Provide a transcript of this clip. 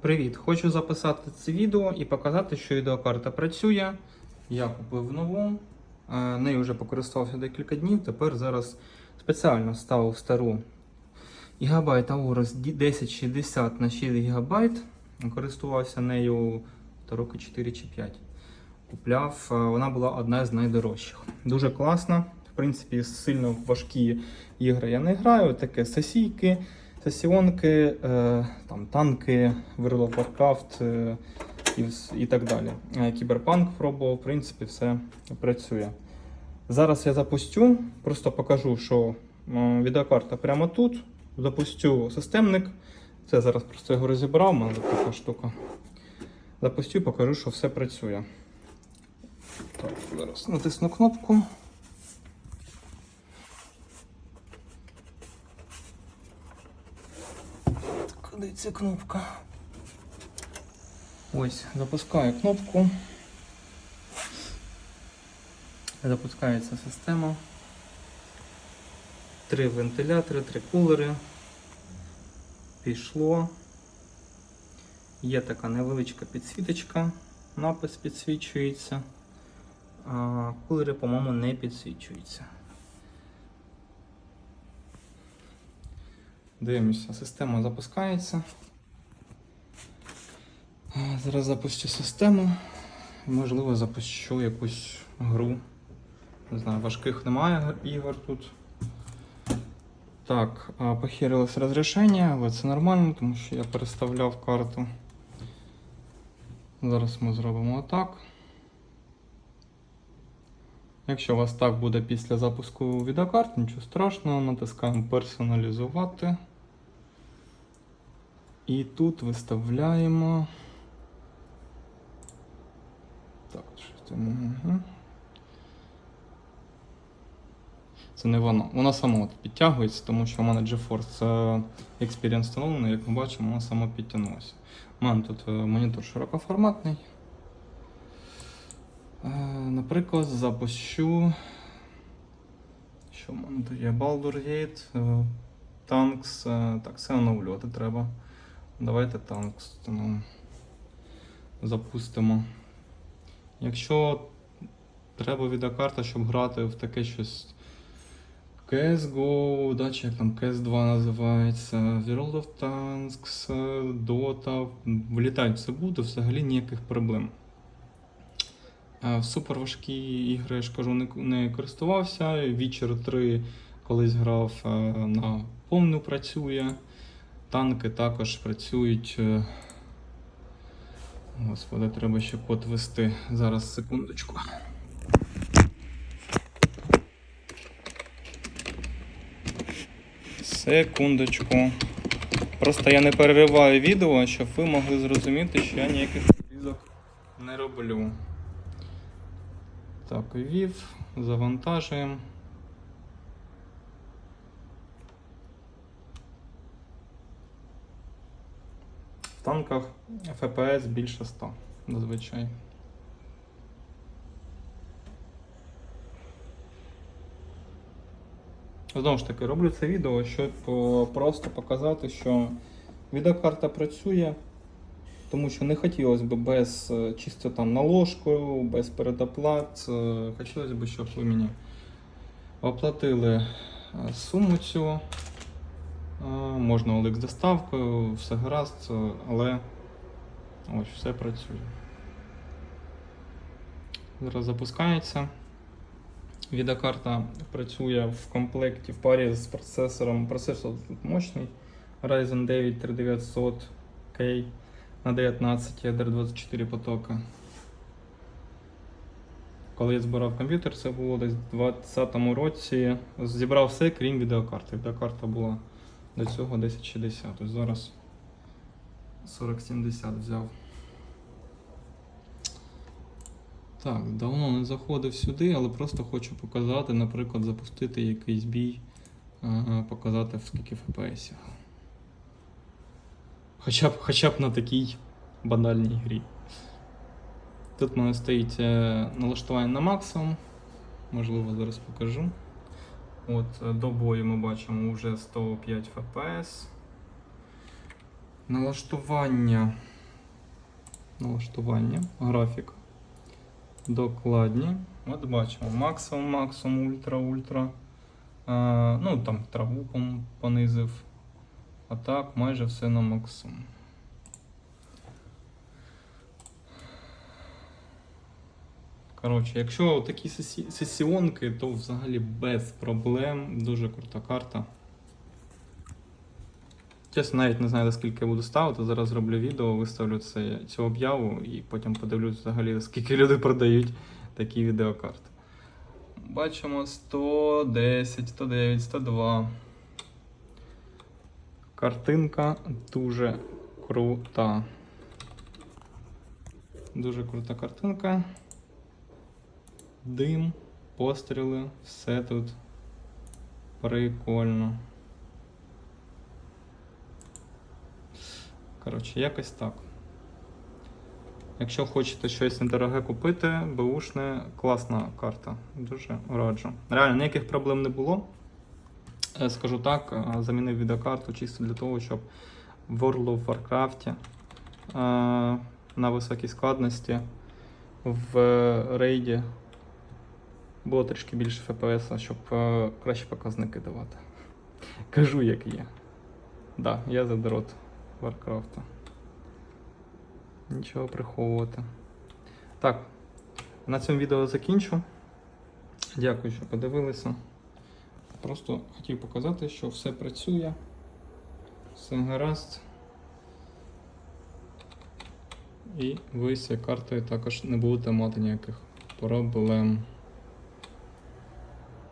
Привіт! Хочу записати це відео і показати, що відеокарта працює. Я купив нову, е, нею вже покористувався декілька днів. Тепер зараз спеціально ставив стару Gigabyte Aorus 1060 на 6 ГБ. Користувався нею роки 4 чи 5. Купляв, е, вона була одна з найдорожчих. Дуже класна. В принципі, сильно важкі ігри я не граю. Таке сесійки, сесіонки, е, там, танки, World of Warcraft е, і, і так далі. Е, Кіберпанк пробував, в принципі, все працює. Зараз я запустю, просто покажу, що відеокарта прямо тут. Запустю системник. Це зараз просто його розібрав, у мене така штука. Запустю, покажу, що все працює. Так, зараз натисну кнопку. Ця кнопка? Ось, запускаю кнопку. Запускається система. Три вентилятори, три кулери. Пішло. Є така невеличка підсвіточка, напис підсвічується. А кулери, по-моєму, не підсвічуються. Дивимося, система запускається. Зараз запущу систему. Можливо, запущу якусь гру. Не знаю, важких немає ігор тут. Так, а, похерилось розрішення, але це нормально, тому що я переставляв карту. Зараз ми зробимо отак. Якщо у вас так буде після запуску відеокарти, нічого страшного, натискаємо персоналізувати. І тут виставляємо. Так, щось там. Угу. Це не воно. Воно само підтягується, тому що в мене GeForce е, Experience встановлений, як ми бачимо, воно само підтягнулося. У мене тут е, монітор широкоформатний. Е, Наприклад, запущу. Що в мене тут є? Baldur's Gate, Tanks. Так, це оновлювати треба. Давайте Tanks ну, запустимо. Якщо треба відеокарта, щоб грати в таке щось. CSGO, да, чи як там CS2 називається, World of Tanks, Dota, влітають все буде, взагалі ніяких проблем. В суперважкі ігри, я ж кажу, не, не користувався. Witcher 3 колись грав на повну працює. Танки також працюють. е, Господи, треба ще код ввести. Зараз секундочку. Секундочку. Просто я не перериваю відео, щоб ви могли зрозуміти, що я ніяких різок не роблю. Так, вів, завантажуємо. В танках FPS більше 100, зазвичай. Знову ж таки, роблю це відео, щоб просто показати, що відеокарта працює, тому що не хотілося б без е, чисто там наложкою, без передоплат. Е, Хотілося б, щоб ви мені оплатили е, суму цю. Можна OLX доставкою, все гаразд, але ось все працює. Зараз запускається. Відеокарта працює в комплекті в парі з процесором. Процесор тут мощний. Ryzen 9 3900K на 19 ядер 24 потока. Коли я збирав комп'ютер, це було десь в 2020 році. Зібрав все, крім відеокарти. Відеокарта була до цього 1060. Ось зараз 4070 взяв. Так, давно не заходив сюди, але просто хочу показати, наприклад, запустити якийсь бій, показати в скільки FPS. Хоча б, хоча б на такій банальній грі. Тут в мене стоїть е, налаштування на максимум. Можливо, зараз покажу. От, е, до бою ми бачимо вже 105 FPS. Налаштування налаштування, графік. Докладні. От бачимо максимум, максимум, ультра, ультра. Е, ну там траву понизив. А так, майже все на максимум. Коротше, якщо такі сесі- сесіонки, то взагалі без проблем. Дуже крута карта. Чесно, навіть не знаю, за скільки я буду ставити. Зараз зроблю відео, виставлю це, цю об'яву і потім подивлюсь взагалі, скільки люди продають такі відеокарти. Бачимо 110, 109, 102. Картинка дуже крута. Дуже крута картинка. Дим, постріли, все тут прикольно. Коротше, якось так. Якщо хочете щось недороге купити, беушне класна карта. Дуже раджу. Реально, ніяких проблем не було. Е, Скажу так, е, замінив відеокарту чисто для того, щоб в World of Warcraft е, на високій складності в рейді було трішки більше FPS, щоб е, кращі показники давати. Кажу, як є. Да, я задрот Варкрафта. Нічого приховувати. Так, на цьому відео закінчу. Дякую, що подивилися. Просто хотів показати, що все працює. Все гаразд. І ви з цією картою також не будете мати ніяких проблем.